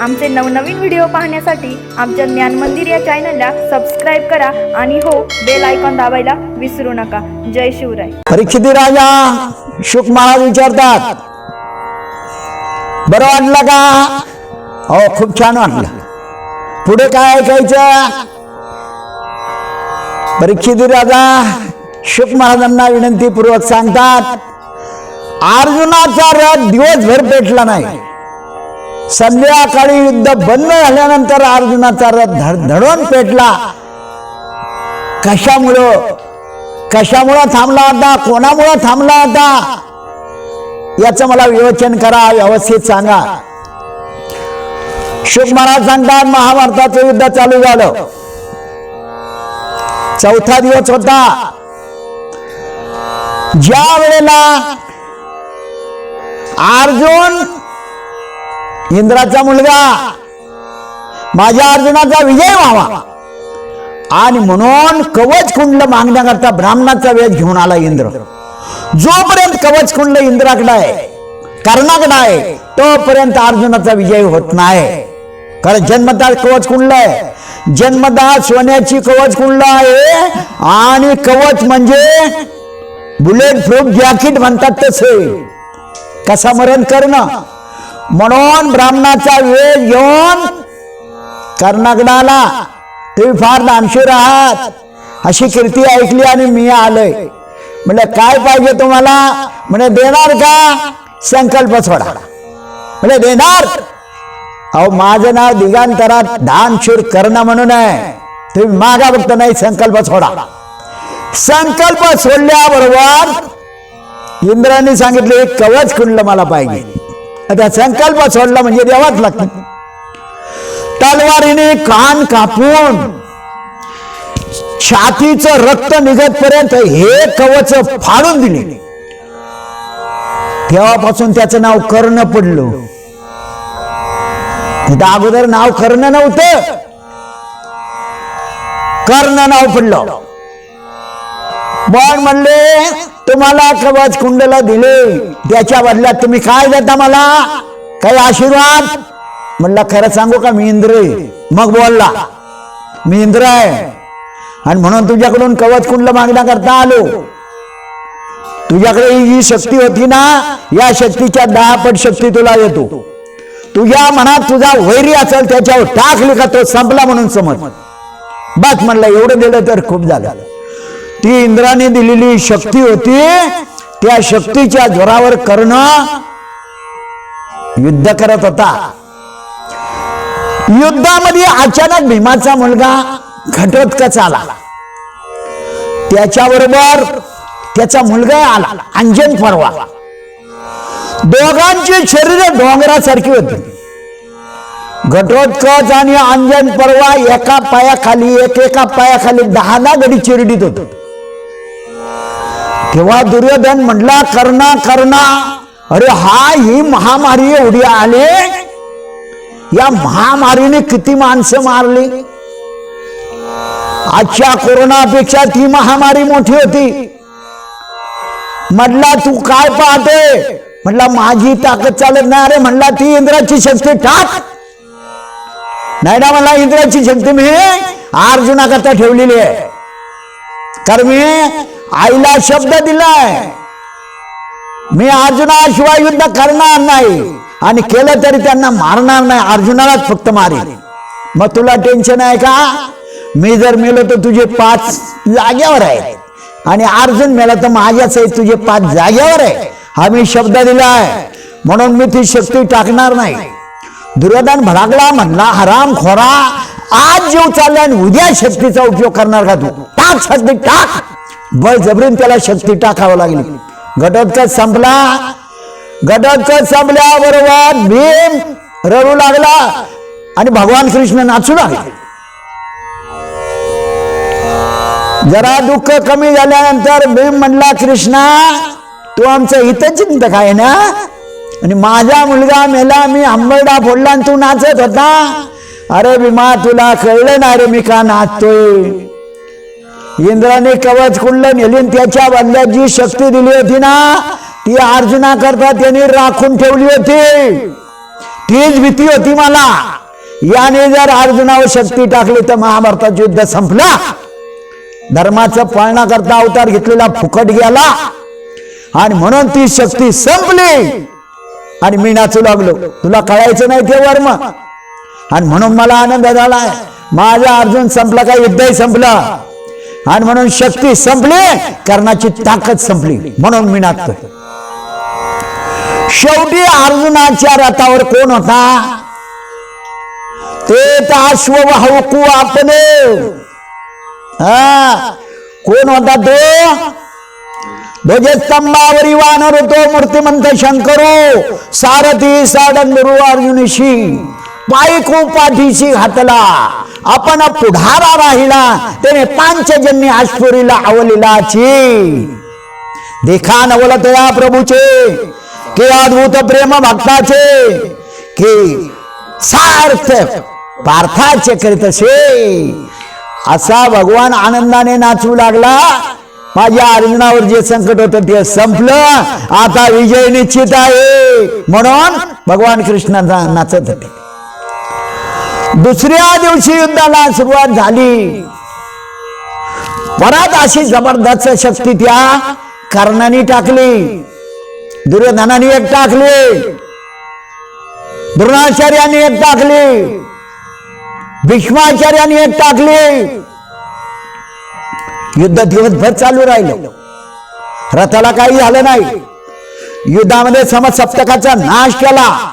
आमचे नवनवीन व्हिडिओ पाहण्यासाठी आमच्या ज्ञान मंदिर या चॅनलला सबस्क्राईब करा आणि हो बेल आयकॉन दाबायला विसरू नका. जय शिवराय. परीक्षिती राजा! शुक महाराज विचारतात. बरं वाटलं का? हो खूप छान वाटलं. पुढे काय ऐकायचं? परीक्षिती राजा! शुक महाराजांना विनंतीपूर्वक सांगतात अर्जुनाचा रथ दिवसभर पेटला नाही. संध्याकाळी युद्ध बंद झाल्यानंतर अर्जुनाचा रथ धडून पेटला. कशामुळं? कशामुळं थांबला होता कोणामुळं थांबला होता याचं मला विवेचन करा व्यवस्थित सांगा. शुभ महाराज सांगतात महाभारताचं युद्ध चालू झालं. चौथा दिवस होता. ज्या वेळेला अर्जुन इंद्राचा मुलगा. माझ्या अर्जुनाचा विजय व्हावा. आणि म्हणून कवच कुंडल मागण्याकरता ब्राह्मणाचा वेध घेऊन आला इंद्र. जोपर्यंत कवच कुंडल इंद्राकडे आहे कर्णाकडे आहे तोपर्यंत अर्जुनाचा विजय होत नाही. कारण जन्मदार कवच कुंडल आहे. जन्मता सोन्याची कवच कुंडल आहे. आणि कवच म्हणजे बुलेट प्रूफ जॅकेट म्हणतात तसे. कसा मरण करणं? म्हणून ब्राह्मणाचा वेळ घेऊन कर्णाकडे तुम्ही फार दानशूर आहात. अशी कीर्ती ऐकली आणि मी आलोय. म्हणजे काय पाहिजे तुम्हाला? म्हणजे देणार का? संकल्प सोडा. म्हणजे देणार. अहो माझं नाव दिगांतरात दानशूर कर्ण म्हणून आहे. तुम्ही मागा फक्त नाही संकल्प सोडा. संकल्प सोडल्याबरोबर इंद्राने सांगितले कवच कुंडल मला पाहिजे. आता संकल्प सोडला म्हणजे देवाच लागते. तलवारीने कान कापून छातीचं रक्त निघत पर्यंत हे कवच फाडून दिले. तेव्हापासून त्याचं नाव कर्ण पडलं. तिथं अगोदर नाव कर्ण नव्हतं. कर्ण नाव पडलं. पण म्हणले तुम्हाला कवच कुंडला दिले त्याच्या बदल्यात तुम्ही काय देता मला? काही आशीर्वाद? म्हणला खरं सांगू का मी इंद्र मग बोलला मी इंद्र आहे. आणि म्हणून तुझ्याकडून कवच कुंडल मागण्याकरता आलो. तुझ्याकडे ही जी शक्ती होती ना या शक्तीच्या दहा पट शक्ती तुला येतो तुझ्या मनात तुझा वैरी असेल त्याच्यावर टाकली का तो संपला म्हणून समज. बस म्हणलं एवढं दिलं तर खूप झालं. ती इंद्राने दिलेली शक्ती होती त्या शक्तीच्या जोरावर करणं युद्ध करत होता. युद्धामध्ये अचानक भीमाचा मुलगा घटोत्कच आला. त्याच्याबरोबर त्याचा मुलगा आला अंजन परवा. दोघांची शरीर डोंगरासारखी होती. घटोत्कच आणि अंजन परवा एका पायाखाली एक एका पायाखाली दहा दहा गडी चिरडीत होतो. तेव्हा दुर्योधन म्हटला कर्णा कर्णा अरे हा ही महामारी एवढी आले. या महामारीने किती माणसं मारली. आजच्या कोरोनापेक्षा ती महामारी मोठी होती. म्हटला तू काय पाहते? म्हटला माझी ताकद चालत नाही. अरे म्हणला ती इंद्राची शक्ती टाक. नाही ना मला इंद्राची शक्ती मी अर्जुनाकरता ठेवलेली आहे. कारण मी आईला शब्द दिलाय. मी अर्जुनाशिवाय युद्ध करणार नाही. आणि केलं तरी त्यांना मारणार नाही. अर्जुनालाच फक्त मारेल मग तुला टेन्शन आहे का? मी जर मेलो तर तुझे पाच जाग्यावर आहे आणि अर्जुन मेला तर माझ्याच आहे तुझे पाच जाग्यावर आहे हा मी शब्द दिलाय. म्हणून मी ती शक्ती टाकणार नाही. दुर्योधन भडाकला म्हणला हराम खोरा आज जीव चालला आणि उद्या शक्तीचा उपयोग करणार का तू? टाक शक्ती टाक. बळजबरीन त्याला शक्ती टाकावं लागली. घटोत्कच संपला. घटोत्कच संपल्याबरोबर भीम रडू लागला आणि भगवान कृष्ण नाचू लागले. जरा दुःख कमी झाल्यानंतर भीम म्हणला कृष्णा तू आमचं हितचिंतक आहे ना? आणि माझा मुलगा मेला मी आंबरडा फोडला आणि तू नाचत होता. अरे भीमा तुला कळलं ना रे मी का नाचतोय. इंद्राने कवच कुंडल नेलीन त्याच्या बदल्यात जी शक्ती दिली होती ना ती अर्जुना करता त्यांनी राखून ठेवली होती. तीच भीती होती मला. याने जर अर्जुनावर शक्ती टाकली तर महाभारताचं युद्ध संपला. धर्माचं पाळणा करता अवतार घेतलेला फुकट गेला. आणि म्हणून ती शक्ती संपली. आणि मी नाचू लागलो. तुला कळायचं नाही ते वर्म. आणि म्हणून मला आनंद झाला माझा अर्जुन संपला का? युद्धही संपलं. आणि म्हणून शक्ती संपली कर्णाची ताकद संपली. म्हणून मी नाचतोय. शेवटी अर्जुनाच्या रथावर कोण होता? ते अश्व अश्ववाहू आपले हा कोण होता तो? ध्वजस्तंभावरी वानर होतो मूर्तिमंत शंकरू सारथी साडंगरू अर्जुनशी पायकू पाठीशी घातला. आपण पुढारा राहिला त्याने पांचजन्य आश्वरीला अवलिलाची देखा नवलत या प्रभूचे. के अद्भुत प्रेम भक्ताचे. के सार्थ पार्थाचे करीत असे. असा भगवान आनंदाने नाचू लागला. माझ्या अर्जुनावर जे संकट होतं ते संपलं. आता विजय निश्चित आहे. म्हणून भगवान कृष्ण नाचत होते. दुसऱ्या दिवशी युद्धाला सुरुवात झाली. परत अशी जबरदस्त शक्ती त्या कर्णाने टाकली. दुर्योधनाने एक टाकली. द्रोणाचार्याने एक टाकली. भीष्माचार्याने एक टाकली. युद्ध दिवसभर चालू राहिलं. रथाला काही झालं नाही. युद्धामध्ये समसप्तकाचा नाश केला.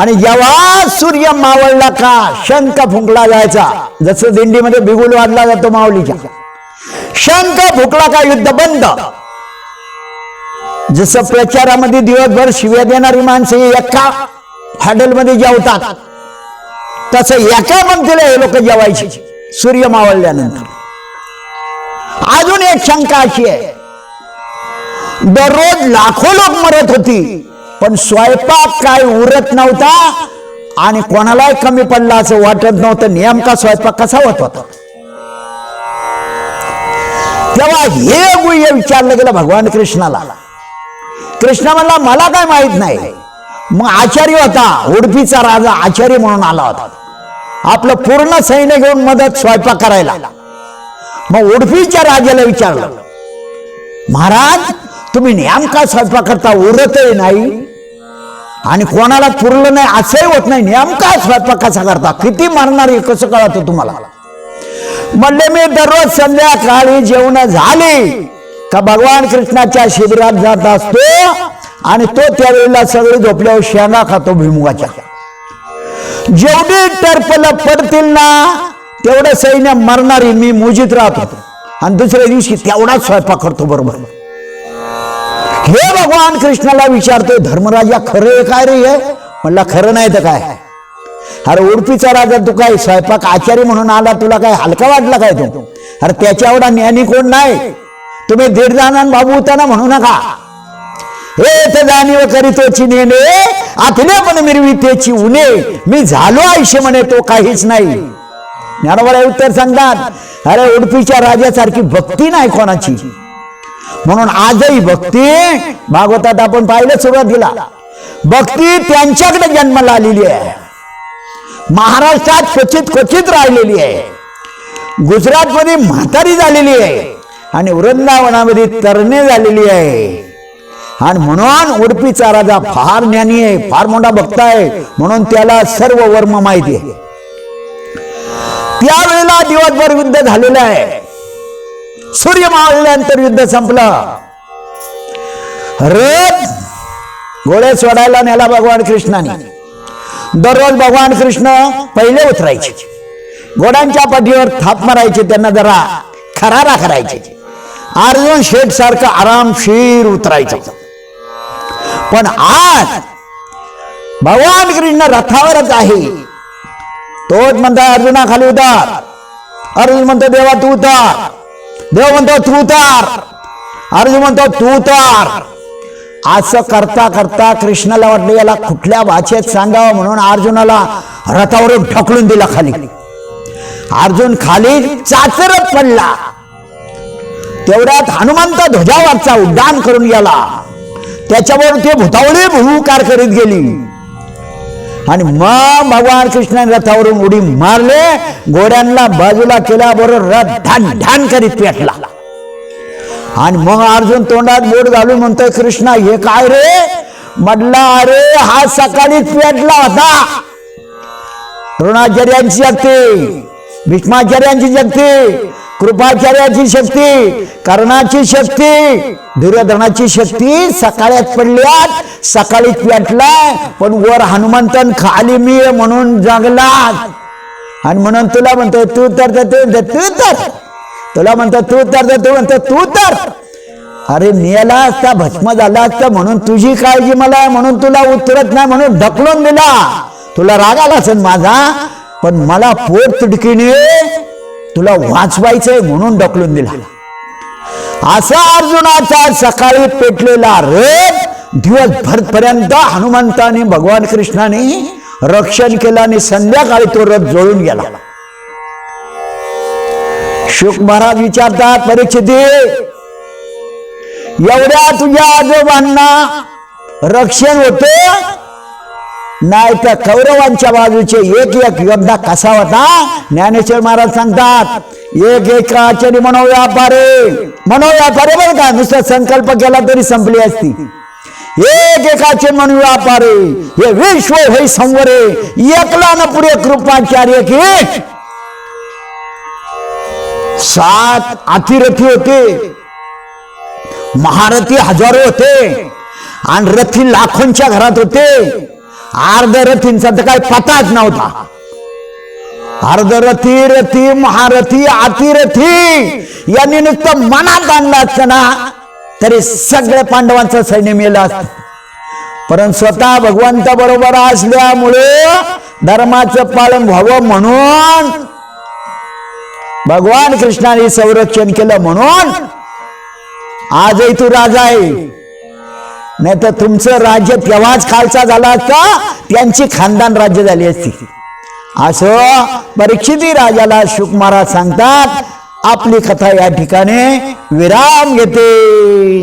आणि जेव्हा सूर्य मावळला का शंख फुंकला जायचा. जसं दिंडीमध्ये बिगुल वाढला जातो माऊलीच्या. शंख फुकला का युद्ध बंद. जसं प्रचारामध्ये दिवसभर शिव्या देणारी माणसं एका हॉटेलमध्ये जेवतात तसं एका पंक्तीला हे लोक जेवायचे सूर्य मावळल्यानंतर. अजून एक शंका अशी आहे. दररोज लाखो लोक मरत होती. पण स्वयंपाक काय उरत नव्हता आणि कोणालाही कमी पडला असं वाटत नव्हतं. नेमका स्वयंपाक कसा होत होता? तेव्हा हे गुह्य विचारलं गेलं भगवान कृष्णाला. कृष्णा म्हणला मला काय माहीत नाही. मग आचार्य होता उडपीचा राजा आचार्य म्हणून आला होता. आपलं पूर्ण सैन्य घेऊन मदत स्वयंपाक करायला. मग उडपीच्या राजाला विचारलं महाराज तुम्ही नेमका स्वयंपाक करता उरतही नाही आणि कोणाला पुरलं नाही असंही होत नाही. नेमका स्वयंपाक कसा करता. किती मारणार हे कसं कळतं तुम्हाला? म्हणले मी दररोज संध्याकाळी जेवण झाली. का भगवान कृष्णाच्या शिबिरात जात असतो आणि तो त्यावेळेला सगळे झोपल्यावर शेंगा खातो भुईमुगाच्या. जेवढी टर्पल पडतील ना तेवढं सैन्य मरणारी मी मुजीत राहतो आणि दुसऱ्या दिवशी तेवढाच स्वयंपाक करतो बरोबर. हे भगवान कृष्णाला विचारतोय धर्मराजा खरं काय रे हे? म्हणला खरं नाही तर काय? अरे उडपीचा राजा तू काय स्वयंपाक आचार्य म्हणून आला तुला काय हलका वाटला काय तू? अरे त्याच्या एवढा ज्ञानी कोण नाही? तुम्ही दीड जणांना बाबू होता म्हणू नका. हे तर जाणीव करीतोची नेणे आतले पण मिरवी त्याची उणे. मी झालो आयुष्य म्हणे तो काहीच नाही. ज्ञानवाला उत्तर सांगतात अरे उडपीच्या राजासारखी भक्ती नाही कोणाची. म्हणून आजही भक्ती भागवतात आपण पाहिलं सुरुवातीला भक्ती त्यांच्याकडे जन्माला आलेली आहे. महाराष्ट्रात क्वचित क्वचित राहिलेली आहे. गुजरात मध्ये म्हातारी झालेली आहे. आणि वृंदावनामध्ये तरणे झालेली आहे. आणि म्हणून उडपीचा राजा फार ज्ञानी आहे फार मोठा भक्त आहे म्हणून त्याला सर्व वर्म माहिती आहे. त्यावेळेला दिवसभर युद्ध झालेलं आहे. सूर्य मावळल्यानंतर युद्ध संपलं. रोज गोळे सोडायला नेला भगवान कृष्णाने. दररोज भगवान कृष्ण पहिले उतरायचे. घोड्यांच्या पाठीवर थाप मारायचे त्यांना जरा खरारा करायचे. अर्जुन शेठ सारखं आरामशीर उतरायचं. पण आज भगवान कृष्ण रथावरच आहे. तोच म्हणता अर्जुना खाली उतार. अर्जुन म्हणतो देवा तू उतार. देव म्हणतो तू उतार. अर्जुन म्हणतो तू उतार. असं करता करता कृष्णाला वाटलं याला कुठल्या भाषेत सांगावं? म्हणून अर्जुनाला रथावरून ढकलून दिला खाली. अर्जुन खाली चाचरत पडला. तेवढ्यात हनुमंत ध्वजावरचा उड्डाण करून गेला. त्याच्यावर ते भूतावळी भूकार करीत गेली. आणि मग भगवान कृष्णाने रथावरून उडी मारले. घोड्यांना बाजूला केल्याबरोबर रथ ढान ढान करीत पेटला. आणि मग अर्जुन तोंडात बोट घालून म्हणतोय कृष्णा हे काय रे? म्हटला अरे हा सकाळीच पेटला होता. द्रोणाचार्यांची शक्ती भीष्माचार्यांची शक्ती कृपाचार्याची शक्ती कर्णाची शक्ती दुर्योधनाची शक्ती सकाळ्यात पडल्यात सकाळी पेटलाय पण वर हनुमंतन खाली मी म्हणून जगला आणि म्हणून तुला म्हणतोय तू तर तू म्हणतो तू तर. तुला म्हणतो तू तर तर तू म्हणतो तू तर. अरे मेला असता भस्म झाला असता म्हणून तुझी काळजी मला आहे म्हणून तुला उतरत नाही म्हणून ढकलून दिला. तुला राग आला असेल माझा पण मला पोट तुडकीने तुला वाचवायचंय म्हणून ढकलून दिला. असा अर्जुनाचा सकाळी पेटलेला रथ दिवसभरपर्यंत हनुमंताने भगवान कृष्णाने रक्षण केलं आणि संध्याकाळी तो रथ जोडून गेला. शुक महाराज विचारतात परिस्थिती एवढ्या तुझ्या आजोबांना रक्षण होते? नाही तर कौरवांच्या बाजूचे एक एक योद्धा कसा होता? ज्ञानेश्वर महाराज सांगतात एक एक आचारी मनोव्यापारे. मनोव्यापारे बरं का? नुसता संकल्प केला तरी संपली असती. एक एकाचे मनोव्यापारे. हे विश्व हे संवरे. एकला न पुरे कृपाचार्य की सात अतिरथी होते. महारथी हजारो होते. आणि रथी लाखोंच्या घरात होते. अर्ध रथींचा तर काही पताच नव्हता. अर्धरथी रथी महारथी अतिरथी यांनी नुसतं मनात आणलं असतं ना तरी सगळ्या पांडवांचं सैन्य मेलं असत. परंतु स्वतः भगवंता बरोबर असल्यामुळे धर्माचं पालन व्हावं म्हणून भगवान कृष्णाने संरक्षण केलं म्हणून आजही तू राजा आहे. नाही तर तुमचं राज्य तेव्हाच खालचा झाला असता त्यांची खानदान राज्य झाली असती. असं परीक्षिती राजाला शुक महाराज सांगतात आपली कथा या ठिकाणी विराम घेते.